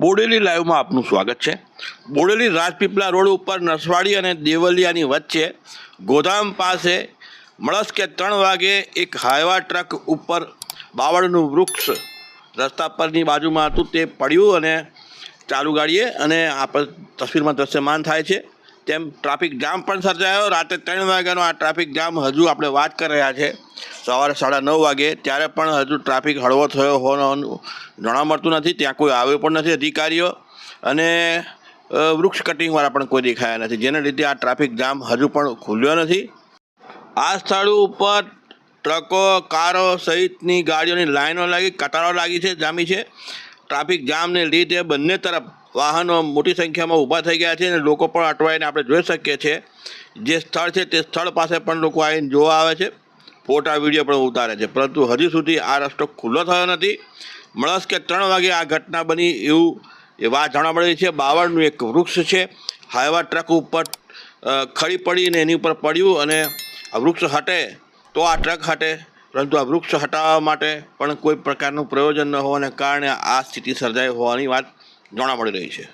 બોડેલી લાઈવમાં આપનું સ્વાગત છે. બોડેલી રાજપીપળા રોડ ઉપર નસવાડી અને દેવલિયાની વચ્ચે ગોધામ પાસે મળસ કે ત્રણ વાગે એક હાઈવા ટ્રક ઉપર બાવળનું વૃક્ષ રસ્તા પરની બાજુમાં હતું. તે પડ્યું અને ચાલુ ગાડીએ અને આપણે તસવીરમાં દ્રશ્યમાન થાય છે. તેમ ટ્રાફિક જામ પણ સર્જાયો. રાતે ત્રણ વાગ્યાનો આ ટ્રાફિક જામ હજુ આપણે વાત કરી રહ્યા છે. સવારે સાડા નવ વાગે, ત્યારે પણ હજુ ટ્રાફિક હળવો થયો હોવાનું જાણવા મળતું નથી, ત્યાં કોઈ આવ્યો પણ નથી, અધિકારીઓ અને વૃક્ષ કટિંગવાળા પણ કોઈ દેખાયા નથી, જેને લીધે આ ટ્રાફિક જામ હજુ પણ ખુલ્યો નથી. આ સ્થળ ઉપર ટ્રકો, કારો સહિતની ગાડીઓની લાઈનો લાગી કતારો લાગી છે, જામી છે. ટ્રાફિક જામને લીધે બંને તરફ વાહનો મોટી સંખ્યામાં ઊભા થઈ ગયા છે અને લોકો પણ અટવાઈને આપણે જોઈ શકીએ છીએ. જે સ્થળ છે તે સ્થળ પાસે પણ લોકો આવીને જોવા આવે છે. ફોટા વીડિયો પણ ઉતારે છે. પરંતુ હજી સુધી આ રસ્તો ખુલ્લો થયો નથી. મળસ કે ત્રણ વાગે આ ઘટના બની એવું એ વાત જાણવા મળી છે. બાવળનું એક વૃક્ષ છે. હાઇવા ટ્રક ઉપર ખડી પડીને એની ઉપર પડ્યું અને આ વૃક્ષ હટે તો આ ટ્રક હટે. પરંતુ આ વૃક્ષ હટાવવા માટે પણ કોઈ પ્રકારનું પ્રયોજન ન હોવાને કારણે આ સ્થિતિ સર્જાઈ હોવાની વાત જાણવા મળી રહી છે.